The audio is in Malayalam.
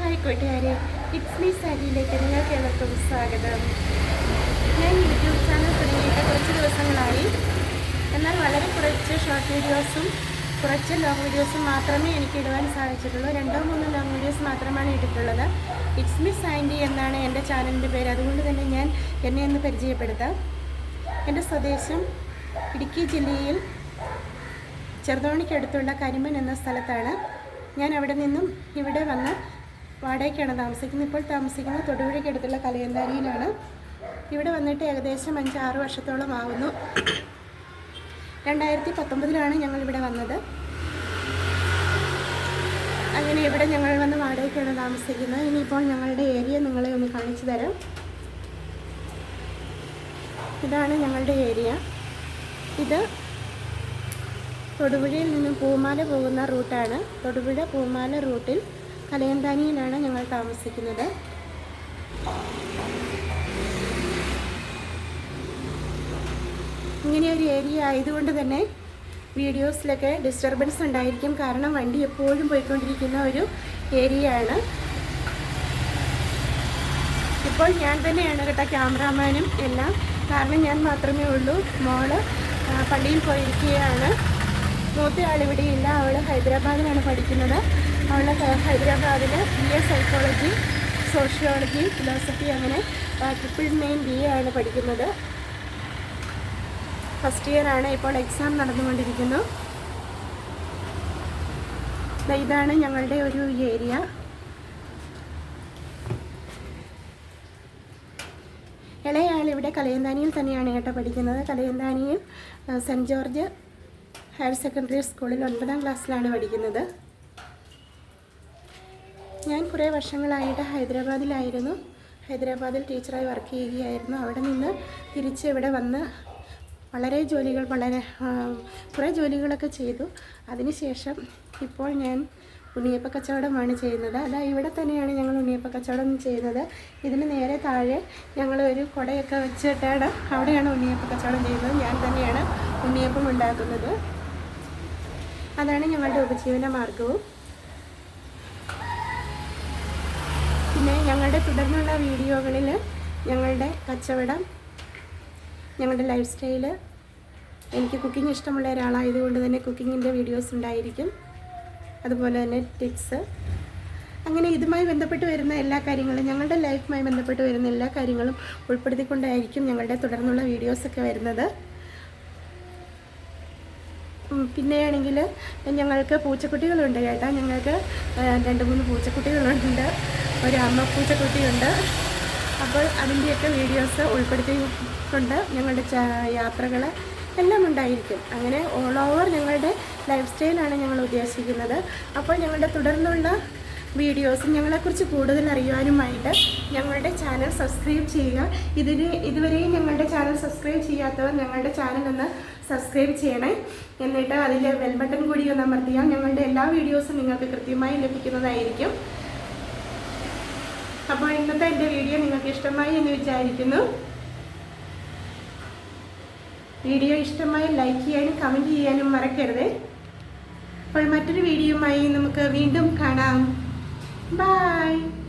ഹായ് കൂട്ടുകാരെ ഇറ്റ്സ് മീ സാരിയിലേക്ക് നിങ്ങൾക്ക് ഏവർക്കും സ്വാഗതം. ഞാൻ യൂട്യൂബ് ചാനൽ തുടങ്ങിയിട്ട് കുറച്ച് ദിവസങ്ങളായി. എന്നാൽ വളരെ കുറച്ച് ഷോർട്ട് വീഡിയോസും കുറച്ച് ലോങ് വീഡിയോസും മാത്രമേ എനിക്ക് ഇടുവാൻ സാധിച്ചിട്ടുള്ളൂ. രണ്ടോ മൂന്നോ ലോങ് വീഡിയോസ് മാത്രമാണ് ഇട്ടിട്ടുള്ളത്. ഇറ്റ്സ് മീ സാൻഡി എന്നാണ് എന്റെ ചാനലിന്റെ പേര്. അതുകൊണ്ട് തന്നെ ഞാൻ എന്നെ ഒന്ന് പരിചയപ്പെടുത്താം. എന്റെ സ്വദേശം ഇടുക്കി ജില്ലയിൽ ചെറുതോണിക്കടുത്തുള്ള കരിമൻ എന്ന സ്ഥലത്താണ്. ഞാൻ അവിടെ നിന്നും ഇവിടെ വന്ന് വാടകയ്ക്കാണ് താമസിക്കുന്നത്. ഇപ്പോൾ താമസിക്കുന്നത് തൊടുപുഴയ്ക്കടുത്തുള്ള കലയന്താരിയിലാണ്. ഇവിടെ വന്നിട്ട് ഏകദേശം അഞ്ച് ആറ് വർഷത്തോളം ആവുന്നു. രണ്ടായിരത്തി പത്തൊമ്പതിലാണ് ഞങ്ങൾ ഇവിടെ വന്നത്. അങ്ങനെ ഇവിടെ ഞങ്ങൾ വന്ന് വാടകയ്ക്കാണ് താമസിക്കുന്നത്. ഇനിയിപ്പോൾ ഞങ്ങളുടെ ഏരിയ നിങ്ങളെ ഒന്ന് കാണിച്ചു തരാം. ഇതാണ് ഞങ്ങളുടെ ഏരിയ. ഇത് തൊടുപുഴയിൽ നിന്നും പൂമാല പോകുന്ന റൂട്ടാണ്. തൊടുപുഴ പൂമാല റൂട്ടിൽ കലയന്താനിയിലാണ് ഞങ്ങൾ താമസിക്കുന്നത്. ഇങ്ങനെ ഒരു ഏരിയ ആയതുകൊണ്ട് തന്നെ വീഡിയോസിലൊക്കെ ഡിസ്റ്റർബൻസ് ഉണ്ടായിരിക്കും. കാരണം വണ്ടി എപ്പോഴും പോയിക്കൊണ്ടിരിക്കുന്ന ഒരു ഏരിയ ആണ്. ഇപ്പോൾ ഞാൻ തന്നെയാണ് കേട്ടോ ക്യാമറാമാനും എല്ലാം. കാരണം ഞാൻ മാത്രമേ ഉള്ളൂ. മോൾ പള്ളിയിൽ പോയിരിക്കുകയാണ്. മൂത്ത ആളിവിടെ ഇല്ല. അവൾ ഹൈദരാബാദിലാണ് പഠിക്കുന്നത്. അവൾ ഹൈദരാബാദിൽ B A psychology sociology philosophy അങ്ങനെ ട്രിപ്പിൾ മെയിൻ ബി എ ആണ് പഠിക്കുന്നത്. ഫസ്റ്റ് ഇയർ ആണ് ഇപ്പോൾ എക്സാം നടന്നുകൊണ്ടിരിക്കുന്നു. ഇതാണ് ഞങ്ങളുടെ ഒരു ഏരിയ ഇളയാൾ ഇവിടെ കലയന്താനിയിൽ തന്നെയാണ് കേട്ടോ പഠിക്കുന്നത്. കലയന്താനിയിൽ സെന്റ് ജോർജ് ഹയർ സെക്കൻഡറി സ്കൂളിൽ ഒൻപതാം ക്ലാസ്സിലാണ് പഠിക്കുന്നത്. ഞാൻ കുറേ വർഷങ്ങളായിട്ട് ഹൈദരാബാദിലായിരുന്നു. ഹൈദരാബാദിൽ ടീച്ചറായി വർക്ക് ചെയ്യുകയായിരുന്നു. അവിടെ നിന്ന് തിരിച്ച് ഇവിടെ വന്ന് വളരെ ജോലികൾ വളരെ കുറേ ജോലികളൊക്കെ ചെയ്തു. അതിനുശേഷം ഇപ്പോൾ ഞാൻ ഉണ്ണിയപ്പ കച്ചവടമാണ് ചെയ്യുന്നത്. അതാ ഇവിടെ തന്നെയാണ് ഞങ്ങൾ ഉണ്ണിയപ്പ കച്ചവടം ചെയ്യുന്നത്. ഇതിന് നേരെ താഴെ ഞങ്ങൾ ഒരു കുടയൊക്കെ വെച്ചിട്ടാണ് അവിടെയാണ് ഉണ്ണിയപ്പ കച്ചവടം ചെയ്യുന്നത്. ഞാൻ തന്നെയാണ് ഉണ്ണിയപ്പം ഉണ്ടാക്കുന്നത്. അതാണ് ഞങ്ങളുടെ ഉപജീവന മാർഗവും. പിന്നെ ഞങ്ങളുടെ തുടർന്നുള്ള വീഡിയോകളിൽ ഞങ്ങളുടെ കച്ചവടം ഞങ്ങളുടെ ലൈഫ് സ്റ്റൈൽ എനിക്ക് കുക്കിംഗ് ഇഷ്ടമുള്ള ഒരാളായതുകൊണ്ട് തന്നെ കുക്കിങ്ങിന്റെ വീഡിയോസ് ഉണ്ടായിരിക്കും. അതുപോലെ തന്നെ ടിപ്സ് അങ്ങനെ ഇതുമായി ബന്ധപ്പെട്ട് വരുന്ന എല്ലാ കാര്യങ്ങളും ഞങ്ങളുടെ ലൈഫുമായി ബന്ധപ്പെട്ട് വരുന്ന എല്ലാ കാര്യങ്ങളും ഉൾപ്പെടുത്തിക്കൊണ്ടായിരിക്കും ഞങ്ങളുടെ തുടർന്നുള്ള വീഡിയോസൊക്കെ വരുന്നത്. പിന്നെയാണെങ്കിൽ ഞങ്ങൾക്ക് പൂച്ചക്കുട്ടികളുണ്ട് കേട്ടോ. ഞങ്ങൾക്ക് രണ്ട് മൂന്ന് പൂച്ചക്കുട്ടികളുണ്ട്. ഒരു അമ്മ പൂച്ചക്കുട്ടിയുണ്ട്. അപ്പോൾ അതിന്റെയൊക്കെ വീഡിയോസ് ഉൾപ്പെടുത്തിക്കൊണ്ട് ഞങ്ങളുടെ യാത്രകൾ എല്ലാം ഉണ്ടായിരിക്കും. അങ്ങനെ ഓൾ ഓവർ ഞങ്ങളുടെ ലൈഫ് സ്റ്റൈലാണ് ഞങ്ങൾ ഉദ്ദേശിക്കുന്നത്. അപ്പോൾ ഞങ്ങളുടെ തുടർന്നുള്ള വീഡിയോസ് ഞങ്ങളെക്കുറിച്ച് കൂടുതൽ അറിയുവാനുമായിട്ട് ഞങ്ങളുടെ ചാനൽ സബ്സ്ക്രൈബ് ചെയ്യുക. ഇതിന് ഇതുവരെയും ഞങ്ങളുടെ ചാനൽ സബ്സ്ക്രൈബ് ചെയ്യാത്തവർ ഞങ്ങളുടെ ചാനൽ ഒന്ന് സബ്സ്ക്രൈബ് ചെയ്യണേ. എന്നിട്ട് അതിലെ ബെൽ ബട്ടൺ കൂടി ഒന്ന് അമർത്തിയാൽ ഞങ്ങളുടെ എല്ലാ വീഡിയോസും നിങ്ങൾക്ക് കൃത്യമായി ലഭിക്കുന്നതായിരിക്കും. അപ്പോൾ ഇന്നത്തെ എന്റെ വീഡിയോ നിങ്ങൾക്ക് ഇഷ്ടമായി എന്ന് വിചാരിക്കുന്നു. വീഡിയോ ഇഷ്ടമായി ലൈക്ക് ചെയ്യാനും കമന്റ് ചെയ്യാനും മറക്കരുത്. അപ്പോൾ മറ്റൊരു വീഡിയോയുമായി നമുക്ക് വീണ്ടും കാണാം. ബൈ